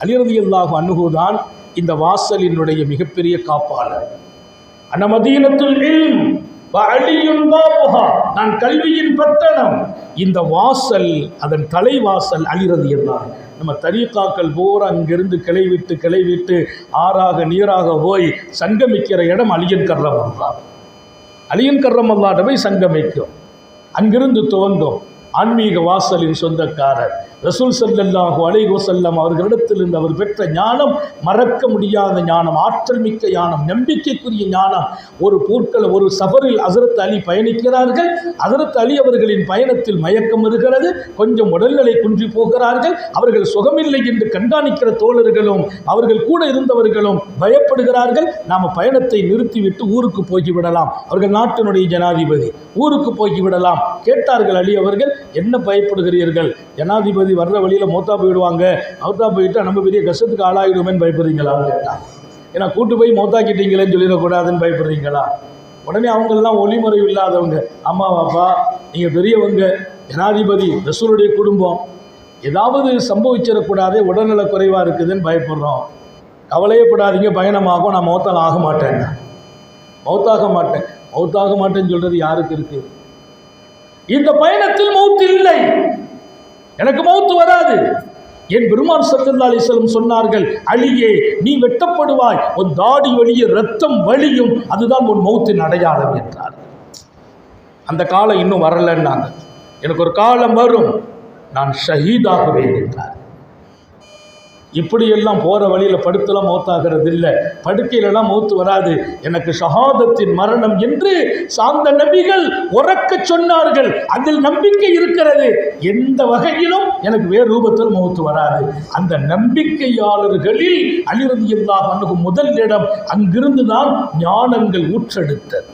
அலிரதி அல்லாஹு அணுகுதான் இந்த வாசலினுடைய மிகப்பெரிய காப்பாளர். அனமதீனத்துல் வ நான் கல்வியின் பட்டணம். இந்த வாசல் அதன் தலைவாசல் அழிறது எல்லாம் நம்ம தரீக்காக்கள் போற அங்கிருந்து கிளை விட்டு கிளை விட்டு ஆறாக நீராக போய் சங்கமிக்கிற இடம் அலியன் கர்ரம் அல்லா அலியன் கர்ரம் அல்லாட்ட போய் சங்கமிக்கும் அங்கிருந்து துவங்கும் ஆன்மீக வாசலின் சொந்தக்காரர். ரசூல் சல்லல்லாஹு அலைஹி வஸல்லம் அவர்களிடத்திலிருந்து அவர் பெற்ற ஞானம் மறக்க முடியாத ஞானம் ஆற்றல் மிக்க ஞானம் நம்பிக்கைக்குரிய ஞானம். ஒரு போர்க்கள ஒரு சபரில் அசரத் அலி பயணிக்கிறார்கள். அசரத் அலி அவர்களின் பயணத்தில் மயக்கம் இருக்கிறது கொஞ்சம் உடல்நிலை குன்றி போகிறார்கள். அவர்கள் சுகமில்லை என்று கண்காணிக்கிற தோழர்களும் அவர்கள் கூட இருந்தவர்களும் பயப்படுகிறார்கள். நாம் பயணத்தை நிறுத்திவிட்டு ஊருக்கு போய்விடலாம். அவர்கள் நாட்டினுடைய ஜனாதிபதி. ஊருக்கு போய்விடலாம். கேட்டார்கள் அலி அவர்கள் என்ன பயப்படுகிறீர்கள்? ஜனாதிபதி வர்ற வழியில் மோத்தா போயிடுவாங்க. மௌத்தா போயிட்டால் நம்ம பெரிய கஷ்டத்துக்கு ஆளாயிடுமேன்னு பயப்படுறீங்களான்னு கேட்டான் ஏன்னா கூட்டு போய் மௌத்தாக்கிட்டீங்களேன்னு சொல்லிடக்கூடாதுன்னு பயப்படுறீங்களா? உடனே அவங்கெல்லாம் ஒளிமுறை இல்லாதவங்க. அம்மா அப்பா நீங்கள் பெரியவங்க ஜனாதிபதி ரசூருடைய குடும்பம். ஏதாவது சம்பவிச்சிடக்கூடாதே உடல்நல குறைவாக இருக்குதுன்னு பயப்படுறோம். கவலையப்படாதீங்க பயணமாகும். நான் மௌத்தால் ஆக மாட்டேன். மௌத்தாக மாட்டேன். மௌத்தாக மாட்டேன்னு சொல்கிறது யாருக்கு இருக்குது இந்த பயணத்தில் மௌத்து இல்லை. எனக்கு மௌத்து வராது. என் பெருமான் சல்லல்லா அலிஸ்லம் சொன்னார்கள் அழியே நீ வெட்டப்படுவாய். உன் தாடி வழிய ரத்தம் வழியும். அதுதான் உன் மௌத்தின் அடையாளம் என்றார். அந்த காலம் இன்னும் வரலன்னாங்க. எனக்கு ஒரு காலம் வரும். நான் ஷஹீதாகுவேன் என்றார். இப்படியெல்லாம் போகிற வழியில் படுத்தலாம் மௌத்தாகிறது இல்லை படுக்கையிலலாம் மௌத்து வராது. எனக்கு ஷஹாதத்தின் மரணம் என்று சார்ந்த நபிகள் உறக்க சொன்னார்கள். அதில் நம்பிக்கை இருக்கிறது. எந்த வகையிலும் எனக்கு வேறு ரூபத்தில் மௌத்து வராது. அந்த நம்பிக்கையாளர்களில் அலிரதி அணுகும் முதல் இடம் அங்கிருந்து தான் ஞானங்கள் ஊற்றெடுத்தது.